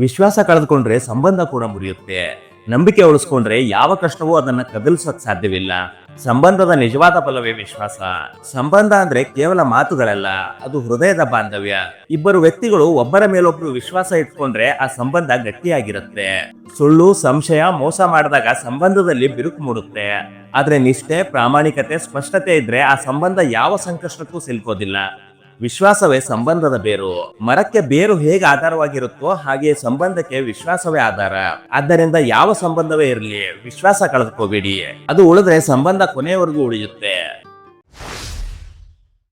ವಿಶ್ವಾಸ ಕಳೆದುಕೊಂಡ್ರೆ ಸಂಬಂಧ ಕೂಡ ಮುರಿಯುತ್ತೆ. ನಂಬಿಕೆ ಉಳಿಸ್ಕೊಂಡ್ರೆ ಯಾವ ಕಷ್ಟವೂ ಅದನ್ನ ಕದಲಿಸೋಕ್ ಸಾಧ್ಯವಿಲ್ಲ. ಸಂಬಂಧದ ನಿಜವಾದ ಬಲವೇ ವಿಶ್ವಾಸ. ಸಂಬಂಧ ಅಂದ್ರೆ ಕೇವಲ ಮಾತುಗಳಲ್ಲ, ಅದು ಹೃದಯದ ಬಾಂಧವ್ಯ. ಇಬ್ಬರು ವ್ಯಕ್ತಿಗಳು ಒಬ್ಬರ ಮೇಲೊಬ್ರು ವಿಶ್ವಾಸ ಇಟ್ಕೊಂಡ್ರೆ ಆ ಸಂಬಂಧ ಗಟ್ಟಿಯಾಗಿರುತ್ತೆ. ಸುಳ್ಳು, ಸಂಶಯ, ಮೋಸ ಮಾಡಿದಾಗ ಸಂಬಂಧದಲ್ಲಿ ಬಿರುಕು ಮೂಡುತ್ತೆ. ಆದ್ರೆ ನಿಷ್ಠೆ, ಪ್ರಾಮಾಣಿಕತೆ, ಸ್ಪಷ್ಟತೆ ಇದ್ರೆ ಆ ಸಂಬಂಧ ಯಾವ ಸಂಕಷ್ಟಕ್ಕೂ ಸಿಲ್ಕೋದಿಲ್ಲ. ವಿಶ್ವಾಸವೇ ಸಂಬಂಧದ ಬೇರು. ಮರಕ್ಕೆ ಬೇರು ಹೇಗೆ ಆಧಾರವಾಗಿರುತ್ತೋ ಹಾಗೆ ಸಂಬಂಧಕ್ಕೆ ವಿಶ್ವಾಸವೇ ಆಧಾರ. ಆದ್ದರಿಂದ ಯಾವ ಸಂಬಂಧವೇ ಇರಲಿ, ವಿಶ್ವಾಸ ಕಳೆದುಕೋಬೇಡಿ. ಅದು ಉಳಿದ್ರೆ ಸಂಬಂಧ ಕೊನೆಯವರೆಗೂ ಉಳಿಯುತ್ತೆ.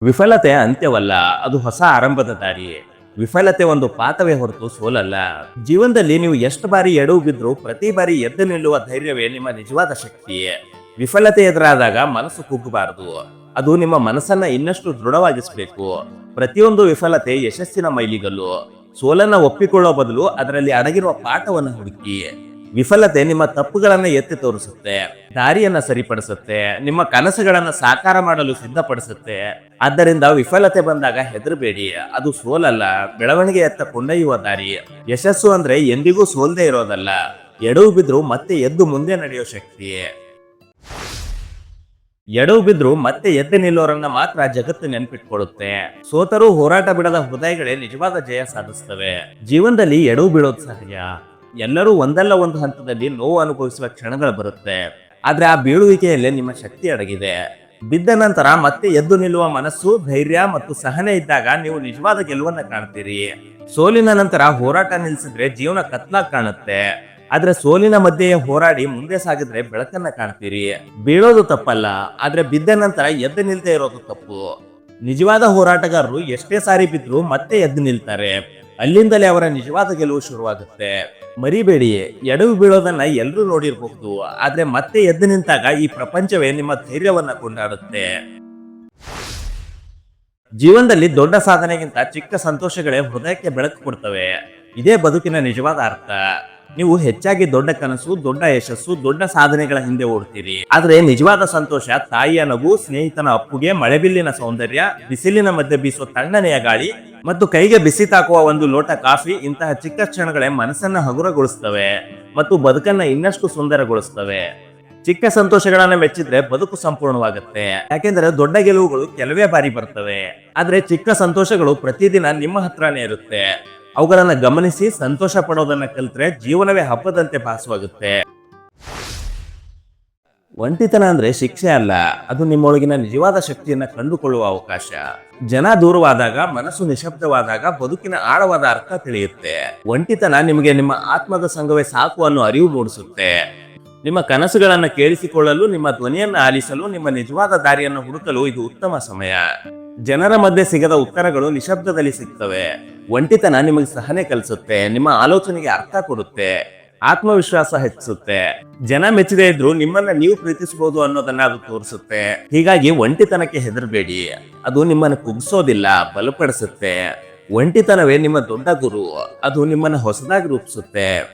ವಿಫಲತೆ ಅಂತ್ಯವಲ್ಲ, ಅದು ಹೊಸ ಆರಂಭದ ದಾರಿ. ವಿಫಲತೆ ಒಂದು ಪಾತವೇ ಹೊರತು ಸೋಲಲ್ಲ. ಜೀವನದಲ್ಲಿ ನೀವು ಎಷ್ಟು ಬಾರಿ ಎಡವು ಬಿದ್ರು ಪ್ರತಿ ಬಾರಿ ಎದ್ದು ನಿಲ್ಲುವ ಧೈರ್ಯವೇ ನಿಮ್ಮ ನಿಜವಾದ ಶಕ್ತಿ. ವಿಫಲತೆ ಎದುರಾದಾಗ ಮನಸ್ಸು ಕುಗ್ಗಬಾರದು. ಅದು ನಿಮ್ಮ ಮನಸ್ಸನ್ನ ಇನ್ನಷ್ಟು ದೃಢವಾಗಿಸಬೇಕು. ಪ್ರತಿಯೊಂದು ವಿಫಲತೆ ಯಶಸ್ಸಿನ ಮೈಲಿಗಲ್ಲು. ಸೋಲನ್ನ ಒಪ್ಪಿಕೊಳ್ಳೋ ಬದಲು ಅದರಲ್ಲಿ ಅಡಗಿರುವ ಪಾಠವನ್ನು ಹುಡುಕಿ. ವಿಫಲತೆ ನಿಮ್ಮ ತಪ್ಪುಗಳನ್ನ ಎತ್ತಿ ತೋರಿಸುತ್ತೆ. ದಾರಿಯನ್ನ ಸರಿಪಡಿಸುತ್ತೆ. ನಿಮ್ಮ ಕನಸುಗಳನ್ನ ಸಾಕಾರ ಮಾಡಲು ಸಿದ್ಧಪಡಿಸುತ್ತೆ. ಆದ್ದರಿಂದ ವಿಫಲತೆ ಬಂದಾಗ ಹೆದರಬೇಡಿ. ಅದು ಸೋಲಲ್ಲ. ಬೆಳವಣಿಗೆಯತ್ತ ಕೊಂಡೊಯ್ಯುವ ದಾರಿ. ಯಶಸ್ಸು ಅಂದ್ರೆ ಎಂದಿಗೂ ಸೋಲ್ದೇ ಇರೋದಲ್ಲ. ಎಡವು ಬಿದ್ರು ಮತ್ತೆ ಎದ್ದು ಮುಂದೆ ನಡೆಯೋ ಶಕ್ತಿ. ಎಡವು ಬಿದ್ರು ಮತ್ತೆ ಎದ್ದು ನಿಲ್ಲೋರನ್ನ ಮಾತ್ರ ಜಗತ್ತು ನೆನ್ಪಿಟ್ಕೊಳ್ಳುತ್ತೆ ಸೋತರೂ ಹೋರಾಟ ಬಿಡದ ಹೃದಯಗಳೇ ನಿಜವಾದ ಜಯ ಸಾಧಿಸ್ತವೆ. ಜೀವನದಲ್ಲಿ ಎಡವು ಬೀಳೋದು ಸಹಜ. ಎಲ್ಲರೂ ಒಂದಲ್ಲ ಒಂದು ಹಂತದಲ್ಲಿ ನೋವು ಅನುಭವಿಸುವ ಕ್ಷಣಗಳು ಬರುತ್ತೆ. ಆದ್ರೆ ಆ ಬೀಳುವಿಕೆಯಲ್ಲೇ ನಿಮ್ಮ ಶಕ್ತಿ ಅಡಗಿದೆ. ಬಿದ್ದ ನಂತರ ಮತ್ತೆ ಎದ್ದು ನಿಲ್ಲುವ ಮನಸ್ಸು, ಧೈರ್ಯ ಮತ್ತು ಸಹನೆ ಇದ್ದಾಗ ನೀವು ನಿಜವಾದ ಗೆಲುವನ್ನ ಕಾಣ್ತೀರಿ. ಸೋಲಿನ ನಂತರ ಹೋರಾಟ ನಿಲ್ಲಿಸಿದ್ರೆ ಜೀವನ ಕತ್ಲಾಗ್ ಕಾಣುತ್ತೆ. ಆದ್ರೆ ಸೋಲಿನ ಮಧ್ಯೆ ಹೋರಾಡಿ ಮುಂದೆ ಸಾಗಿದ್ರೆ ಬೆಳಕನ್ನ ಕಾಣ್ತೀರಿ. ಬೀಳೋದು ತಪ್ಪಲ್ಲ, ಆದ್ರೆ ಬಿದ್ದ ನಂತರ ಎದ್ದು ನಿಲ್ದೇ ಇರೋದು ತಪ್ಪು. ನಿಜವಾದ ಹೋರಾಟಗಾರರು ಎಷ್ಟೇ ಸಾರಿ ಬಿದ್ರು ಮತ್ತೆ ಎದ್ದು ನಿಲ್ತಾರೆ. ಅಲ್ಲಿಂದಲೇ ಅವರ ನಿಜವಾದ ಗೆಲುವು ಶುರುವಾಗುತ್ತೆ. ಮರಿಬೇಡಿ, ಎಡವು ಬೀಳೋದನ್ನ ಎಲ್ಲರೂ ನೋಡಿರಬಹುದು, ಆದ್ರೆ ಮತ್ತೆ ಎದ್ದು ನಿಂತಾಗ ಈ ಪ್ರಪಂಚವೇ ನಿಮ್ಮ ಧೈರ್ಯವನ್ನ ಕೊಂಡಾಡುತ್ತೆ. ಜೀವನದಲ್ಲಿ ದೊಡ್ಡ ಸಾಧನೆಗಿಂತ ಚಿಕ್ಕ ಸಂತೋಷಗಳೇ ಹೃದಯಕ್ಕೆ ಬೆಳಕು ಕೊಡ್ತವೆ. ಇದೇ ಬದುಕಿನ ನಿಜವಾದ ಅರ್ಥ. ನೀವು ಹೆಚ್ಚಾಗಿ ದೊಡ್ಡ ಕನಸು, ದೊಡ್ಡ ಯಶಸ್ಸು, ದೊಡ್ಡ ಸಾಧನೆಗಳ ಹಿಂದೆ ಓಡ್ತೀರಿ. ಆದ್ರೆ ನಿಜವಾದ ಸಂತೋಷ, ತಾಯಿಯ ನಗು, ಸ್ನೇಹಿತನ ಅಪ್ಪುಗೆ ಮಳೆಬಿಲ್ಲಿನ ಸೌಂದರ್ಯ, ಬಿಸಿಲಿನ ಮಧ್ಯೆ ಬೀಸುವ ತಣ್ಣನೆಯ ಗಾಳಿ ಮತ್ತು ಕೈಗೆ ಬಿಸಿ ತಾಕುವ ಒಂದು ಲೋಟ ಕಾಫಿ ಇಂತಹ ಚಿಕ್ಕ ಕ್ಷಣಗಳೇ ಮನಸ್ಸನ್ನ ಹಗುರಗೊಳಿಸ್ತವೆ ಮತ್ತು ಬದುಕನ್ನ ಇನ್ನಷ್ಟು ಸುಂದರಗೊಳಿಸ್ತವೆ. ಚಿಕ್ಕ ಸಂತೋಷಗಳನ್ನ ಮೆಚ್ಚಿದ್ರೆ ಬದುಕು ಸಂಪೂರ್ಣವಾಗುತ್ತೆ. ಯಾಕೆಂದ್ರೆ ದೊಡ್ಡ ಗೆಲುವುಗಳು ಕೆಲವೇ ಬಾರಿ ಬರ್ತವೆ. ಆದ್ರೆ ಚಿಕ್ಕ ಸಂತೋಷಗಳು ಪ್ರತಿದಿನ ನಿಮ್ಮ ಹತ್ರನೇ ಇರುತ್ತೆ. ಅವುಗಳನ್ನ ಗಮನಿಸಿ ಸಂತೋಷ ಪಡೋದನ್ನ ಕಲ್ತ್ರೆ ಜೀವನವೇ ಹಬ್ಬದಂತೆ ಭಾಸವಾಗುತ್ತೆ. ಒಂಟಿತನ ಅಂದ್ರೆ ಶಿಕ್ಷೆ ಅಲ್ಲ, ಅದು ನಿಮ್ಮೊಳಗಿನ ನಿಜವಾದ ಶಕ್ತಿಯನ್ನ ಕಂಡುಕೊಳ್ಳುವ ಅವಕಾಶ. ಜನ ದೂರವಾದಾಗ, ಮನಸ್ಸು ನಿಶಬ್ದವಾದಾಗ, ಬದುಕಿನ ಆಳವಾದ ಅರ್ಥ ತಿಳಿಯುತ್ತೆ. ಒಂಟಿತನ ನಿಮಗೆ ನಿಮ್ಮ ಆತ್ಮದ ಸಂಘವೇ ಸಾಕು ಅನ್ನೋ ಅರಿವು ಮೂಡಿಸುತ್ತೆ. ನಿಮ್ಮ ಕನಸುಗಳನ್ನ ಕೇಳಿಸಿಕೊಳ್ಳಲು, ನಿಮ್ಮ ಧ್ವನಿಯನ್ನ ಆಲಿಸಲು, ನಿಮ್ಮ ನಿಜವಾದ ದಾರಿಯನ್ನು ಹುಡುಕಲು ಇದು ಉತ್ತಮ ಸಮಯ. ಜನರ ಮಧ್ಯೆ ಸಿಗದ ಉತ್ತರಗಳು ನಿಶಬ್ದದಲ್ಲಿ ಸಿಗ್ತವೆ. ಒಂಟಿತನ ನಿಮಗೆ ಸಹನೆ ಕಲಿಸುತ್ತೆ, ನಿಮ್ಮ ಆಲೋಚನೆಗೆ ಅರ್ಥ ಕೊಡುತ್ತೆ, ಆತ್ಮವಿಶ್ವಾಸ ಹೆಚ್ಚಿಸುತ್ತೆ. ಜನ ಮೆಚ್ಚದೇ ಇದ್ರು ನಿಮ್ಮನ್ನ ನೀವು ಪ್ರೀತಿಸಬಹುದು ಅನ್ನೋದನ್ನ ಅದು ತೋರಿಸುತ್ತೆ. ಹೀಗಾಗಿ ಒಂಟಿತನಕ್ಕೆ ಹೆದರಬೇಡಿ. ಅದು ನಿಮ್ಮನ್ನ ಕುಗ್ಸೋದಿಲ್ಲ, ಬಲಪಡಿಸುತ್ತೆ. ಒಂಟಿತನವೇ ನಿಮ್ಮ ದೊಡ್ಡ ಗುರು, ಅದು ನಿಮ್ಮನ್ನ ಹೊಸದಾಗಿ ರೂಪಿಸುತ್ತೆ.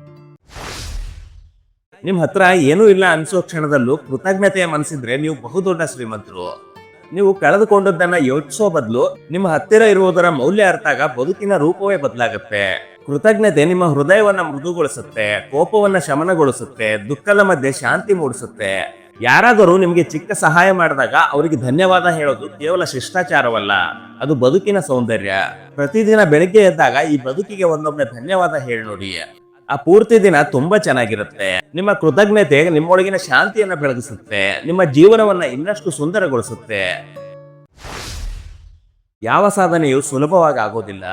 ನಿಮ್ಮ ಹತ್ರ ಏನೂ ಇಲ್ಲ ಅನ್ಸೋ ಕ್ಷಣದಲ್ಲೂ ಕೃತಜ್ಞತೆಯ ಮನಸ್ಸಿದ್ರೆ ನೀವು ಬಹುದೊಡ್ಡ ಶ್ರೀಮಂತರು. ನೀವು ಕಳೆದುಕೊಂಡದ್ದನ್ನ ಯೋಚಿಸೋ ಬದಲು ನಿಮ್ಮ ಹತ್ತಿರ ಇರುವುದರ ಮೌಲ್ಯ ಅರ್ಥಾಗ ಬದುಕಿನ ರೂಪವೇ ಬದಲಾಗುತ್ತೆ. ಕೃತಜ್ಞತೆ ನಿಮ್ಮ ಹೃದಯವನ್ನ ಮೃದುಗೊಳಿಸುತ್ತೆ, ಕೋಪವನ್ನ ಶಮನಗೊಳಿಸುತ್ತೆ, ದುಃಖದ ಮಧ್ಯೆ ಶಾಂತಿ ಮೂಡಿಸುತ್ತೆ. ಯಾರಾದರೂ ನಿಮಗೆ ಚಿಕ್ಕ ಸಹಾಯ ಮಾಡಿದಾಗ ಅವರಿಗೆ ಧನ್ಯವಾದ ಹೇಳೋದು ಕೇವಲ ಶಿಷ್ಟಾಚಾರವಲ್ಲ, ಅದು ಬದುಕಿನ ಸೌಂದರ್ಯ. ಪ್ರತಿದಿನ ಬೆಳಿಗ್ಗೆ ಎದ್ದಾಗ ಈ ಬದುಕಿಗೆ ಒಂದೊಮ್ಮೆ ಧನ್ಯವಾದ ಹೇಳಿ ನೋಡಿ. ಆ ಪೂರ್ತಿ ದಿನ ತುಂಬಾ ಚೆನ್ನಾಗಿರುತ್ತೆ. ನಿಮ್ಮ ಕೃತಜ್ಞತೆ ನಿಮ್ಮೊಳಗಿನ ಶಾಂತಿಯನ್ನ ಬೆಳಗಿಸುತ್ತೆ. ನಿಮ್ಮ ಜೀವನವನ್ನ ಇನ್ನಷ್ಟು ಸುಂದರಗೊಳಿಸುತ್ತೆ. ಯಾವ ಸಾಧನೆಯು ಸುಲಭವಾಗಿ ಆಗೋದಿಲ್ಲ.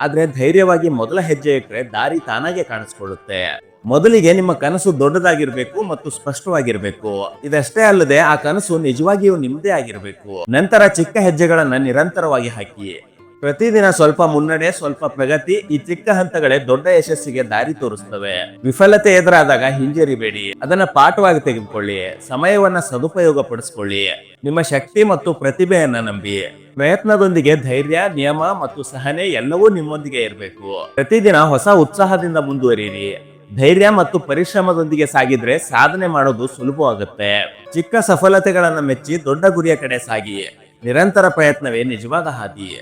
ಆದ್ರೆ ಧೈರ್ಯವಾಗಿ ಮೊದಲ ಹೆಜ್ಜೆ ಇಟ್ಟರೆ ದಾರಿ ತಾನಾಗೆ ಕಾಣಿಸ್ಕೊಳ್ಳುತ್ತೆ. ಮೊದಲಿಗೆ ನಿಮ್ಮ ಕನಸು ದೊಡ್ಡದಾಗಿರ್ಬೇಕು ಮತ್ತು ಸ್ಪಷ್ಟವಾಗಿರ್ಬೇಕು. ಇದಷ್ಟೇ ಅಲ್ಲದೆ ಆ ಕನಸು ನಿಜವಾಗಿಯೂ ನಿಮ್ಮದೇ ಆಗಿರ್ಬೇಕು. ನಂತರ ಚಿಕ್ಕ ಹೆಜ್ಜೆಗಳನ್ನ ನಿರಂತರವಾಗಿ ಹಾಕಿ. ಪ್ರತಿದಿನ ಸ್ವಲ್ಪ ಮುನ್ನಡೆ, ಸ್ವಲ್ಪ ಪ್ರಗತಿ ಈ ಚಿಕ್ಕ ಹಂತಗಳೇ ದೊಡ್ಡ ಯಶಸ್ಸಿಗೆ ದಾರಿ ತೋರಿಸ್ತವೆ. ವಿಫಲತೆ ಎದುರಾದಾಗ ಹಿಂಜರಿಬೇಡಿ. ಅದನ್ನ ಪಾಠವಾಗಿ ತೆಗೆದುಕೊಳ್ಳಿ. ಸಮಯವನ್ನ ಸದುಪಯೋಗ ಪಡಿಸ್ಕೊಳ್ಳಿ ನಿಮ್ಮ ಶಕ್ತಿ ಮತ್ತು ಪ್ರತಿಭೆಯನ್ನ ನಂಬಿ. ಪ್ರಯತ್ನದೊಂದಿಗೆ ಧೈರ್ಯ, ನಿಯಮ ಮತ್ತು ಸಹನೆ ಎಲ್ಲವೂ ನಿಮ್ಮೊಂದಿಗೆ ಇರಬೇಕು. ಪ್ರತಿದಿನ ಹೊಸ ಉತ್ಸಾಹದಿಂದ ಮುಂದುವರಿಯಿರಿ. ಧೈರ್ಯ ಮತ್ತು ಪರಿಶ್ರಮದೊಂದಿಗೆ ಸಾಗಿದ್ರೆ ಸಾಧನೆ ಮಾಡೋದು ಸುಲಭವಾಗುತ್ತೆ. ಚಿಕ್ಕ ಸಫಲತೆಗಳನ್ನ ಮೆಚ್ಚಿ ದೊಡ್ಡ ಗುರಿಯ ಕಡೆ ಸಾಗಿ. ನಿರಂತರ ಪ್ರಯತ್ನವೇ ನಿಜವಾದ ಹಾದಿ.